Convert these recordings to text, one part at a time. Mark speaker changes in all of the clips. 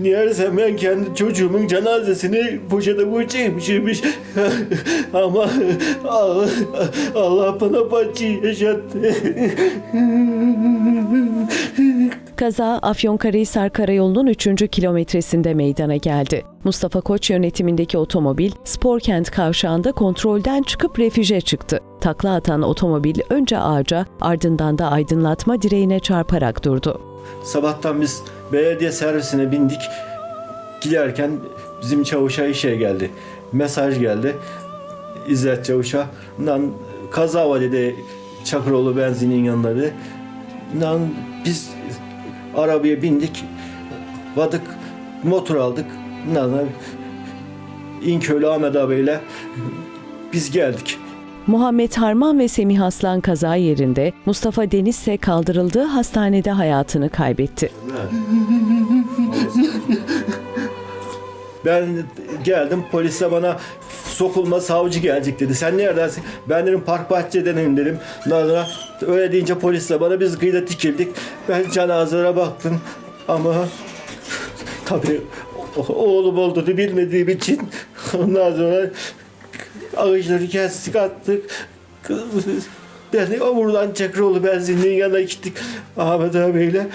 Speaker 1: Niyeyse ben kendi çocuğumun cenazesini poşete koyacakmışmış. Ama Allah, Allah bana bacı yaşattı.
Speaker 2: Kaza Afyonkarahisar Karayolu'nun 3. kilometresinde meydana geldi. Mustafa Koç yönetimindeki otomobil Sporkent kavşağında kontrolden çıkıp refüje çıktı. Takla atan otomobil önce ağaca ardından da aydınlatma direğine çarparak durdu.
Speaker 1: Sabahtan biz belediye servisine bindik. Giderken bizim çavuşa işe geldi. Mesaj geldi. İzzet Çavuş'a. Lan kaza dedi Çakıroğlu benzinin yanları. Lan biz arabaya bindik. Vadık motor aldık. Lan İnköylü Ahmet abiyle biz geldik.
Speaker 2: Muhammed Harman ve Semih Aslan kaza yerinde, Mustafa Deniz ise kaldırıldığı hastanede hayatını kaybetti.
Speaker 1: Ben geldim polise bana sokulma savcı gelecek dedi. Sen neredesin? Ben dedim park bahçedenim dedim. Nazara öyle deyince polisle bana biz kıyıda dikildik. Ben cenazelere baktım ama tabii oğlum olduğunu bilmediğim için ondan sonra ağaçları kestik attık. Beni buradan Çakıroğlu benzinliğin yanına gittik Ahmet abiyle.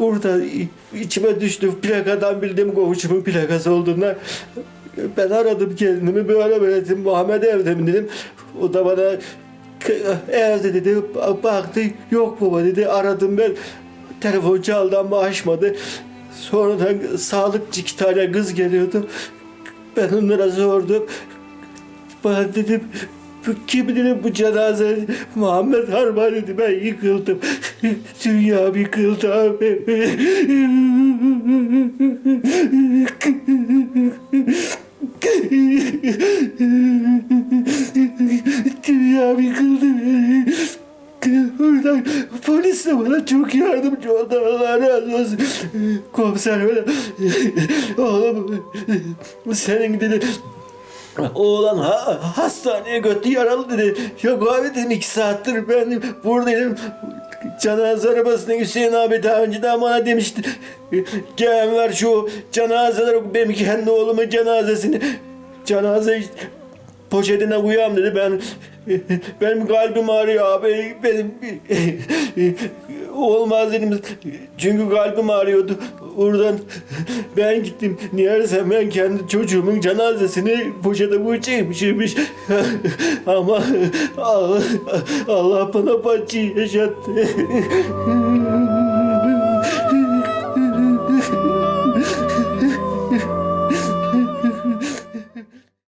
Speaker 1: Orada içime düştü plakadan bildiğim koğuşumun plakası olduğuna. Ben aradım kendimi böyle böyle dedim Muhammed evde mi dedim. O da bana evde dedi baktı yok baba dedi aradım ben. Telefon çaldı ama açmadı. Sonradan sağlıkçı iki tane kız geliyordu. Ben onlara sordum. Bana dedim kim dedim bu cenaze Muhammed Harman dedi ben yıkıldım. Dünya yıkıldı abi. Dünya yıkıldı. Oradan polis de bana çok yardımcı oldu. Allah razı olsun. Komiser öyle. Oğlum senin dedi Oğlan ha, hastaneye götü yaralı dedi. Yok abi dedim iki saattir ben buradayım. Cenaze arabasına Hüseyin abi daha önceden bana demişti. Gel ver şu cenazeler benim kendi oğlumun cenazesini. Cenaze poşetine koyayım dedi. Ben benim kalbim ağrıyor abi. Benim olmaz dedim. Çünkü kalbim ağrıyordu. Oradan ben gittim. Niyeyse ben kendi çocuğumun cenazesini poşete koyacakmışmış. Ama Allah, bana bacı yaşattı.